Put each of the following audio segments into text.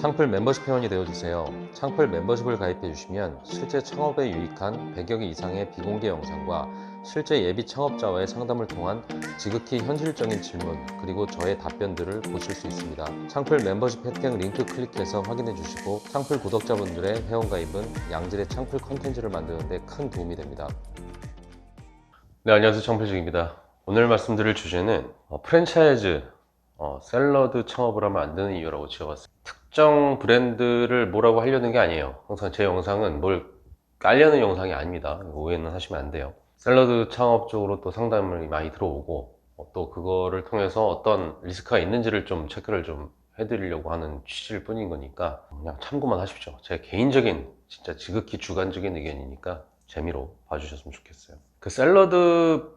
창풀 멤버십 회원이 되어주세요. 창풀 멤버십을 가입해 주시면 실제 창업에 유익한 100여 개 이상의 비공개 영상과 실제 예비 창업자와의 상담을 통한 지극히 현실적인 질문 그리고 저의 답변들을 보실 수 있습니다. 창풀 멤버십 혜택 링크 클릭해서 확인해 주시고 창풀 구독자분들의 회원가입은 양질의 창풀 컨텐츠를 만드는데 큰 도움이 됩니다. 네, 안녕하세요. 청필직입니다. 오늘 말씀드릴 주제는 어, 프랜차이즈 어, 샐러드 창업을 하면 안 되는 이유라고 지어봤어요. 특정 브랜드를 뭐라고 하려는 게 아니에요. 항상 제 영상은 뭘 깔려는 영상이 아닙니다. 오해는 하시면 안 돼요. 샐러드 창업 쪽으로 또 상담을 많이 들어오고 어, 또 그거를 통해서 어떤 리스크가 있는지를 좀 체크를 좀 해드리려고 하는 취지일 뿐인 거니까 그냥 참고만 하십시오. 제 개인적인 진짜 지극히 주관적인 의견이니까 재미로 봐주셨으면 좋겠어요. 그 샐러드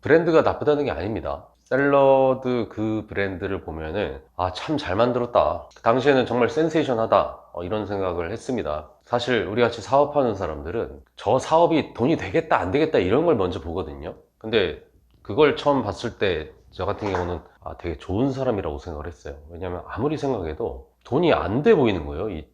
브랜드가 나쁘다는 게 아닙니다. 샐러드 그 브랜드를 보면은 아 참 잘 만들었다. 그 당시에는 정말 센세이션하다 어, 이런 생각을 했습니다. 사실 우리 같이 사업하는 사람들은 저 사업이 돈이 되겠다 안 되겠다 이런 걸 먼저 보거든요. 근데 그걸 처음 봤을 때 저 같은 경우는 아 되게 좋은 사람이라고 생각을 했어요. 왜냐면 아무리 생각해도 돈이 안 돼 보이는 거예요. 이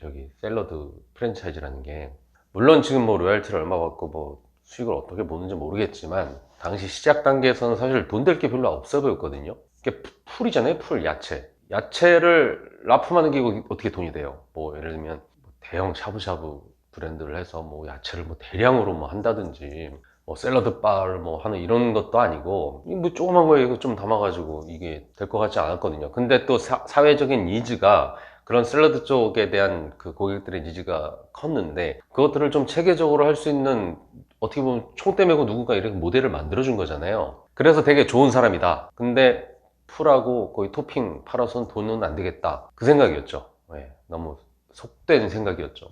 저기 샐러드 프랜차이즈라는 게 물론 지금 뭐 로얄티를 얼마 받고 뭐 수익을 어떻게 보는지 모르겠지만 당시 시작 단계에서는 사실 돈 될 게 별로 없어 보였거든요. 이게 풀- 풀이잖아요, 풀 야채. 야채를 납품하는 게 어떻게 돈이 돼요? 뭐 예를 들면 뭐 대형 샤브샤브 브랜드를 해서 뭐 야채를 뭐 대량으로 뭐 한다든지 뭐 샐러드 바를 뭐 하는 이런 것도 아니고 이뭐 조그만 거에 이거 좀 담아가지고 이게 될 것 같지 않았거든요. 근데 또 사, 사회적인 니즈가 그런 샐러드 쪽에 대한 그 고객들의 니즈가 컸는데 그것들을 좀 체계적으로 할 수 있는 어떻게 보면 총대 메고 누군가 이렇게 모델을 만들어준 거잖아요. 그래서 되게 좋은 사람이다. 근데 풀하고 거의 토핑 팔아서는 돈은 안 되겠다. 그 생각이었죠. 예, 너무 속된 생각이었죠.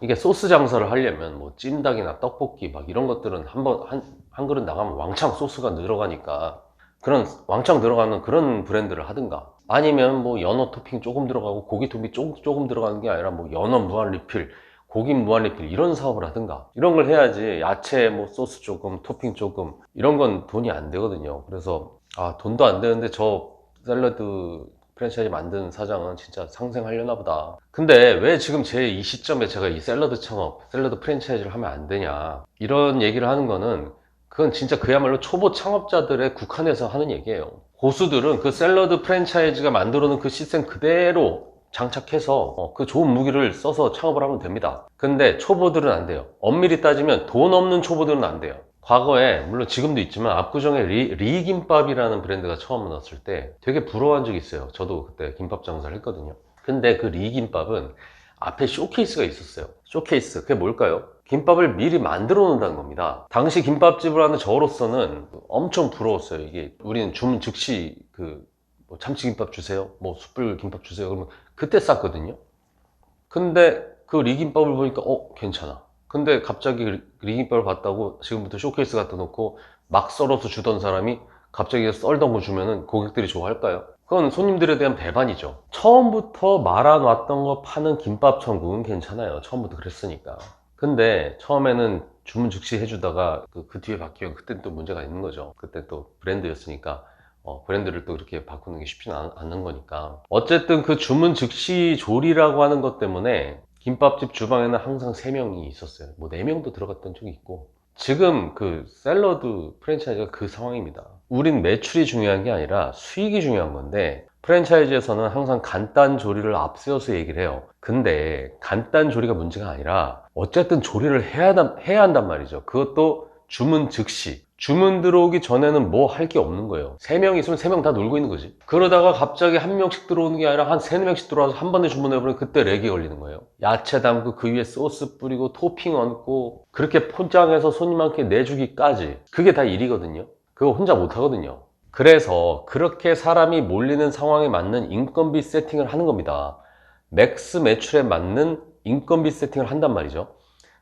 이게 소스 장사를 하려면 뭐 찜닭이나 떡볶이 막 이런 것들은 한 번, 한, 한 그릇 나가면 왕창 소스가 늘어가니까 그런 왕창 들어가는 그런 브랜드를 하든가 아니면 뭐 연어 토핑 조금 들어가고 고기 토핑 조금, 조금 들어가는 게 아니라 뭐 연어 무한 리필 고기 무한 리필 이런 사업을 하든가. 이런 걸 해야지 야채 뭐 소스 조금 토핑 조금 이런 건 돈이 안 되거든요. 그래서 아 돈도 안 되는데 저 샐러드 프랜차이즈 만드는 사장은 진짜 상생하려나 보다. 근데 왜 지금 제 이 시점에 제가 이 샐러드 창업 샐러드 프랜차이즈를 하면 안 되냐. 이런 얘기를 하는 거는 그건 진짜 그야말로 초보 창업자들의 국한해서 하는 얘기예요. 고수들은 그 샐러드 프랜차이즈가 만들어 놓은 그 시스템 그대로 장착해서 어, 그 좋은 무기를 써서 창업을 하면 됩니다. 근데 초보들은 안 돼요. 엄밀히 따지면 돈 없는 초보들은 안 돼요. 과거에 물론 지금도 있지만 압구정에 리, 리김밥이라는 브랜드가 처음 나왔을 때 되게 부러워한 적이 있어요. 저도 그때 김밥 장사를 했거든요. 근데 그 리김밥은 앞에 쇼케이스가 있었어요. 쇼케이스. 그게 뭘까요? 김밥을 미리 만들어 놓는다는 겁니다. 당시 김밥집을 하는 저로서는 엄청 부러웠어요. 이게 우리는 주문 즉시 그 뭐 참치김밥 주세요. 뭐 숯불 김밥 주세요. 그러면 그때 쌌거든요. 근데 그 리김밥을 보니까 어 괜찮아. 근데 갑자기 리- 리김밥을 봤다고 지금부터 쇼케이스 갖다 놓고 막 썰어서 주던 사람이 갑자기 썰던 거 주면은 고객들이 좋아할까요? 그건 손님들에 대한 배반이죠. 처음부터 말아놨던 거 파는 김밥 천국은 괜찮아요. 처음부터 그랬으니까. 근데 처음에는 주문 즉시 해주다가 그, 그 뒤에 바뀌면 그때 또 문제가 있는 거죠. 그때 또 브랜드였으니까 어, 브랜드를 또 이렇게 바꾸는 게 쉽지는 않, 않는 거니까. 어쨌든 그 주문 즉시 조리라고 하는 것 때문에 김밥집 주방에는 항상 3명이 있었어요. 뭐 4명도 들어갔던 적이 있고. 지금 그 샐러드 프랜차이즈가 그 상황입니다. 우린 매출이 중요한 게 아니라 수익이 중요한 건데 프랜차이즈에서는 항상 간단 조리를 앞세워서 얘기를 해요. 근데 간단 조리가 문제가 아니라 어쨌든 조리를 해야, 해야 한단 말이죠. 그것도 주문 즉시. 주문 들어오기 전에는 뭐 할 게 없는 거예요. 세명 있으면 세명다 놀고 있는 거지. 그러다가 갑자기 한 명씩 들어오는 게 아니라 한 세네 명씩 들어와서 한 번에 주문해버리면 그때 렉이 걸리는 거예요. 야채 담고 그 위에 소스 뿌리고 토핑 얹고 그렇게 포장해서 손님한테 내주기까지. 그게 다 일이거든요. 그거 혼자 못 하거든요. 그래서 그렇게 사람이 몰리는 상황에 맞는 인건비 세팅을 하는 겁니다. 맥스 매출에 맞는 인건비 세팅을 한단 말이죠.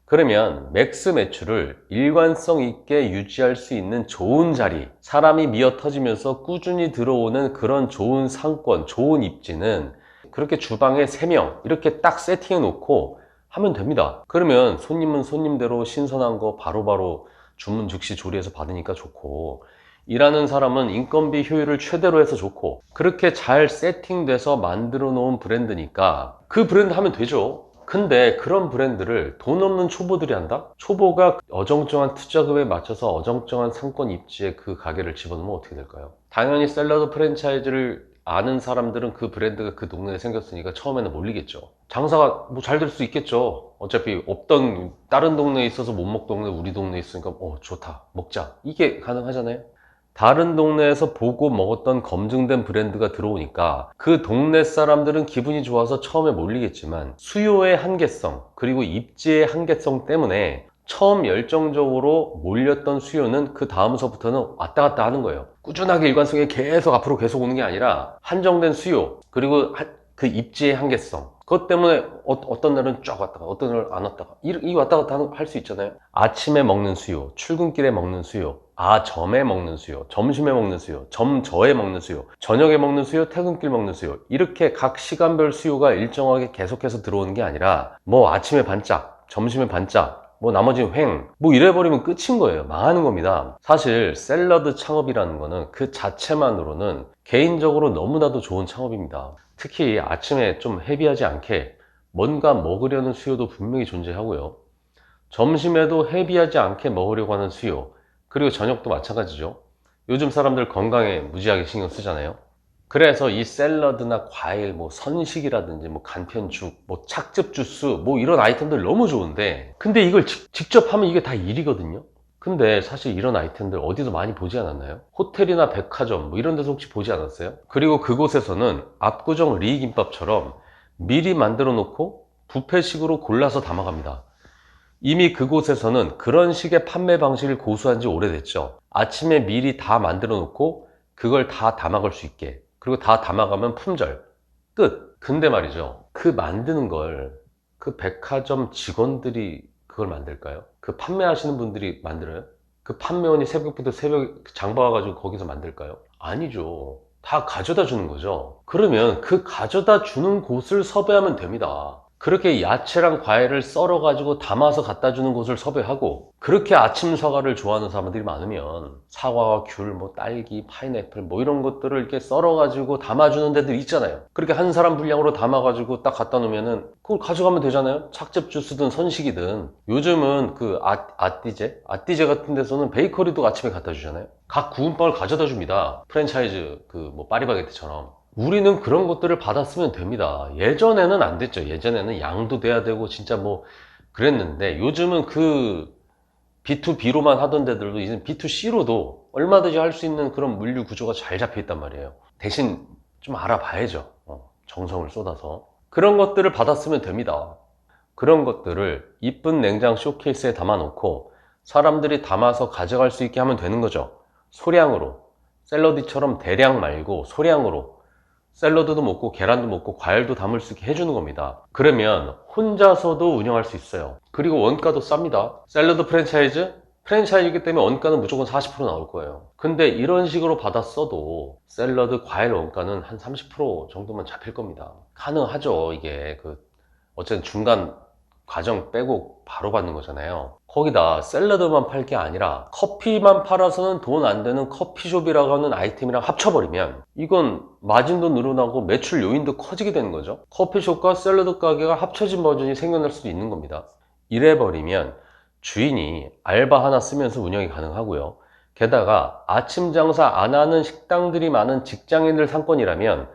그러면 맥스 매출을 일관성 있게 유지할 수 있는 좋은 자리, 사람이 미어 터지면서 꾸준히 들어오는 그런 좋은 상권, 좋은 입지는 그렇게 주방에 3명 이렇게 딱 세팅해 놓고 하면 됩니다. 그러면 손님은 손님대로 신선한 거 바로바로 주문 즉시 조리해서 받으니까 좋고 일하는 사람은 인건비 효율을 최대로 해서 좋고 그렇게 잘 세팅돼서 만들어 놓은 브랜드니까 그 브랜드 하면 되죠. 근데 그런 브랜드를 돈 없는 초보들이 한다? 초보가 어정쩡한 투자금에 맞춰서 어정쩡한 상권 입지에 그 가게를 집어넣으면 어떻게 될까요? 당연히 샐러드 프랜차이즈를 아는 사람들은 그 브랜드가 그 동네에 생겼으니까 처음에는 몰리겠죠. 장사가 뭐 잘 될 수 있겠죠. 어차피 없던 다른 동네에 있어서 못 먹던 동네 우리 동네에 있으니까 어 좋다 먹자 이게 가능하잖아요. 다른 동네에서 보고 먹었던 검증된 브랜드가 들어오니까 그 동네 사람들은 기분이 좋아서 처음에 몰리겠지만 수요의 한계성 그리고 입지의 한계성 때문에 처음 열정적으로 몰렸던 수요는 그 다음서부터는 왔다 갔다 하는 거예요. 꾸준하게 일관성이 계속 앞으로 계속 오는 게 아니라 한정된 수요 그리고 한- 그 입지의 한계성 그것 때문에 어, 떤 날은 쫙 왔다가 어떤 날은 안 왔다가 이, 이 왔다 갔다 할 수 있잖아요 아침에 먹는 수요 출근길에 먹는 수요 아 점에 먹는 수요 점심에 먹는 수요 점저에 먹는 수요 저녁에 먹는 수요 퇴근길 먹는 수요 이렇게 각 시간별 수요가 일정하게 계속해서 들어오는 게 아니라 뭐 아침에 반짝 점심에 반짝 뭐 나머지는 횡, 뭐 이래버리면 끝인 거예요. 망하는 겁니다. 사실 샐러드 창업이라는 거는 그 자체만으로는 개인적으로 너무나도 좋은 창업입니다. 특히 아침에 좀 헤비하지 않게 뭔가 먹으려는 수요도 분명히 존재하고요. 점심에도 헤비하지 않게 먹으려고 하는 수요, 그리고 저녁도 마찬가지죠. 요즘 사람들 건강에 무지하게 신경 쓰잖아요. 그래서 이 샐러드나 과일, 뭐 선식이라든지 뭐 간편죽, 뭐 착즙 주스, 뭐 이런 아이템들 너무 좋은데 근데 이걸 직- 직접 하면 이게 다 일이거든요. 근데 사실 이런 아이템들 어디서 많이 보지 않았나요? 호텔이나 백화점 뭐 이런 데서 혹시 보지 않았어요? 그리고 그곳에서는 압구정 리김밥처럼 미리 만들어 놓고 뷔페식으로 골라서 담아갑니다. 이미 그곳에서는 그런 식의 판매 방식을 고수한 지 오래됐죠. 아침에 미리 다 만들어 놓고 그걸 다 담아갈 수 있게. 그리고 다 담아가면 품절. 끝. 근데 말이죠. 그 만드는 걸 그 백화점 직원들이 그걸 만들까요? 그 판매하시는 분들이 만들어요? 그 판매원이 새벽부터 새벽 장봐와가지고 거기서 만들까요? 아니죠. 다 가져다 주는 거죠. 그러면 그 가져다 주는 곳을 섭외하면 됩니다. 그렇게 야채랑 과일을 썰어 가지고 담아서 갖다 주는 곳을 섭외하고 그렇게 아침 사과를 좋아하는 사람들이 많으면 사과와 귤, 뭐 딸기, 파인애플 뭐 이런 것들을 이렇게 썰어 가지고 담아 주는 데들 있잖아요. 그렇게 한 사람 분량으로 담아 가지고 딱 갖다 놓으면은 그걸 가져가면 되잖아요. 착즙 주스든 선식이든 요즘은 그 아, 아띠제? 아띠제 같은 데서는 베이커리도 아침에 갖다 주잖아요. 각 구운 빵을 가져다 줍니다. 프랜차이즈 그 뭐 파리바게트처럼. 우리는 그런 것들을 받았으면 됩니다. 예전에는 안 됐죠. 예전에는 양도 돼야 되고 진짜 뭐 그랬는데 요즘은 그 B2B로만 하던 데들도 이제 B2C로도 얼마든지 할 수 있는 그런 물류 구조가 잘 잡혀 있단 말이에요. 대신 좀 알아봐야죠. 어, 정성을 쏟아서. 그런 것들을 받았으면 됩니다. 그런 것들을 이쁜 냉장 쇼케이스에 담아놓고 사람들이 담아서 가져갈 수 있게 하면 되는 거죠. 소량으로. 샐러드처럼 대량 말고 소량으로. 샐러드도 먹고 계란도 먹고 과일도 담을 수 있게 해주는 겁니다. 그러면 혼자서도 운영할 수 있어요. 그리고 원가도 쌉니다. 샐러드 프랜차이즈? 프랜차이즈이기 때문에 원가는 무조건 40% 나올 거예요. 근데 이런 식으로 받았어도 샐러드 과일 원가는 한 30% 정도만 잡힐 겁니다. 가능하죠. 이게 그 어쨌든 중간 과정 빼고 바로 받는 거잖아요. 거기다 샐러드만 팔 게 아니라 커피만 팔아서는 돈 안 되는 커피숍이라고 하는 아이템이랑 합쳐버리면 이건 마진도 늘어나고 매출 요인도 커지게 되는 거죠. 커피숍과 샐러드 가게가 합쳐진 버전이 생겨날 수도 있는 겁니다. 이래버리면 주인이 알바 하나 쓰면서 운영이 가능하고요. 게다가 아침 장사 안 하는 식당들이 많은 직장인들 상권이라면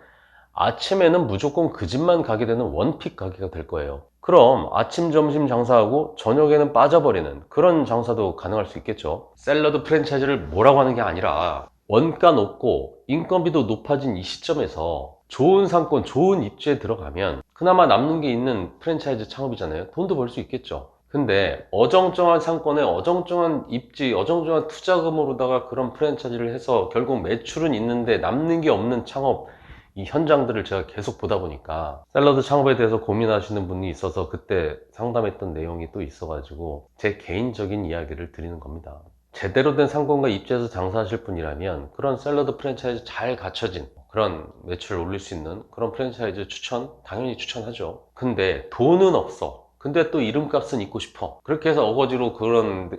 아침에는 무조건 그 집만 가게 되는 원픽 가게가 될 거예요. 그럼 아침, 점심 장사하고 저녁에는 빠져버리는 그런 장사도 가능할 수 있겠죠. 샐러드 프랜차이즈를 뭐라고 하는 게 아니라 원가 높고 인건비도 높아진 이 시점에서 좋은 상권, 좋은 입지에 들어가면 그나마 남는 게 있는 프랜차이즈 창업이잖아요. 돈도 벌 수 있겠죠. 근데 어정쩡한 상권에 어정쩡한 입지, 어정쩡한 투자금으로다가 그런 프랜차이즈를 해서 결국 매출은 있는데 남는 게 없는 창업 이 현장들을 제가 계속 보다 보니까 샐러드 창업에 대해서 고민하시는 분이 있어서 그때 상담했던 내용이 또 있어가지고 제 개인적인 이야기를 드리는 겁니다. 제대로 된 상권과 입지에서 장사하실 분이라면 그런 샐러드 프랜차이즈 잘 갖춰진 그런 매출을 올릴 수 있는 그런 프랜차이즈 추천 당연히 추천하죠. 근데 돈은 없어. 근데 또 이름값은 있고 싶어. 그렇게 해서 어거지로 그런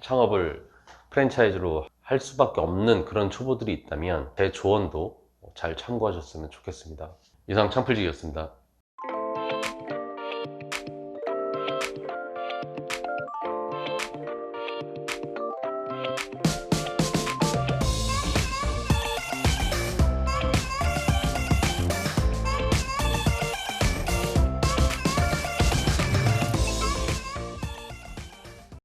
창업을 프랜차이즈로 할 수밖에 없는 그런 초보들이 있다면 제 조언도 잘 참고하셨으면 좋겠습니다. 이상 창풀직이었습니다.